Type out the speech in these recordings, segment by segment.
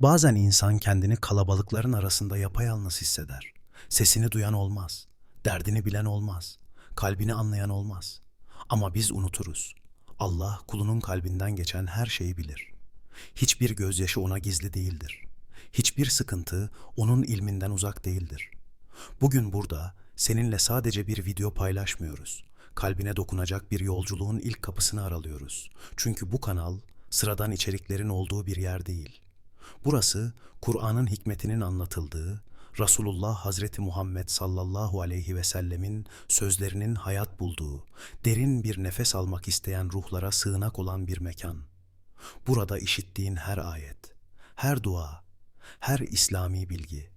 Bazen insan kendini kalabalıkların arasında yapayalnız hisseder. Sesini duyan olmaz, derdini bilen olmaz, kalbini anlayan olmaz. Ama biz unuturuz. Allah kulunun kalbinden geçen her şeyi bilir. Hiçbir gözyaşı ona gizli değildir. Hiçbir sıkıntı onun ilminden uzak değildir. Bugün burada seninle sadece bir video paylaşmıyoruz. Kalbine dokunacak bir yolculuğun ilk kapısını aralıyoruz. Çünkü bu kanal sıradan içeriklerin olduğu bir yer değil. Burası Kur'an'ın hikmetinin anlatıldığı, Resulullah Hazreti Muhammed sallallahu aleyhi ve sellemin sözlerinin hayat bulduğu, derin bir nefes almak isteyen ruhlara sığınak olan bir mekan. Burada işittiğin her ayet, her dua, her İslami bilgi,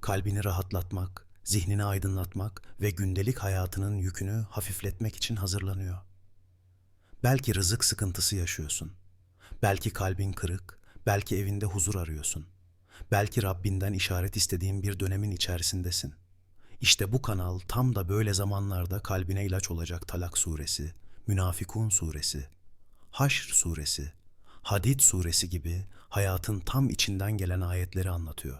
kalbini rahatlatmak, zihnini aydınlatmak ve gündelik hayatının yükünü hafifletmek için hazırlanıyor. Belki rızık sıkıntısı yaşıyorsun. Belki kalbin kırık, belki evinde huzur arıyorsun. Belki Rabbinden işaret istediğin bir dönemin içerisindesin. İşte bu kanal tam da böyle zamanlarda kalbine ilaç olacak Talak suresi, Münafikun suresi, Haşr suresi, Hadid suresi gibi hayatın tam içinden gelen ayetleri anlatıyor.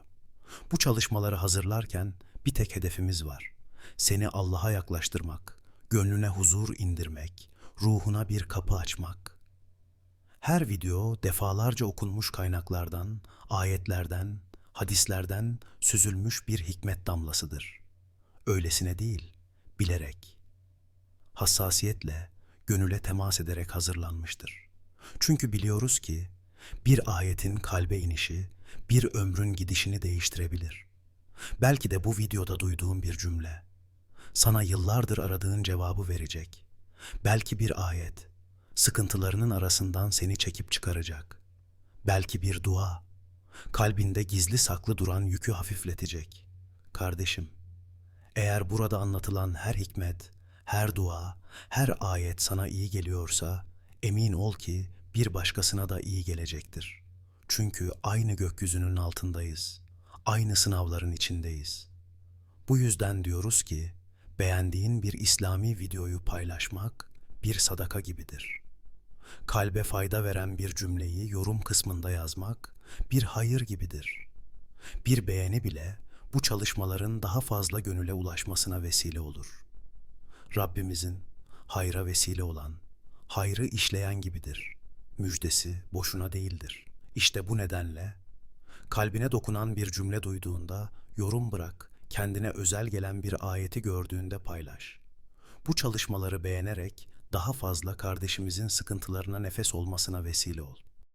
Bu çalışmaları hazırlarken bir tek hedefimiz var. Seni Allah'a yaklaştırmak, gönlüne huzur indirmek, ruhuna bir kapı açmak. Her video defalarca okunmuş kaynaklardan, ayetlerden, hadislerden süzülmüş bir hikmet damlasıdır. Öylesine değil, bilerek. Hassasiyetle, gönüle temas ederek hazırlanmıştır. Çünkü biliyoruz ki bir ayetin kalbe inişi bir ömrün gidişini değiştirebilir. Belki de bu videoda duyduğun bir cümle sana yıllardır aradığın cevabı verecek. Belki bir ayet sıkıntılarının arasından seni çekip çıkaracak. Belki bir dua kalbinde gizli saklı duran yükü hafifletecek. Kardeşim, eğer burada anlatılan her hikmet, her dua, her ayet sana iyi geliyorsa emin ol ki bir başkasına da iyi gelecektir. Çünkü aynı gökyüzünün altındayız. Aynı sınavların içindeyiz. Bu yüzden diyoruz ki beğendiğin bir İslami videoyu paylaşmak bir sadaka gibidir. Kalbe fayda veren bir cümleyi yorum kısmında yazmak bir hayır gibidir. Bir beğeni bile bu çalışmaların daha fazla gönüle ulaşmasına vesile olur. Rabbimizin hayra vesile olan, hayrı işleyen gibidir. Müjdesi boşuna değildir. İşte bu nedenle kalbine dokunan bir cümle duyduğunda yorum bırak, kendine özel gelen bir ayeti gördüğünde paylaş. Bu çalışmaları beğenerek daha fazla kardeşimizin sıkıntılarına nefes olmasına vesile ol.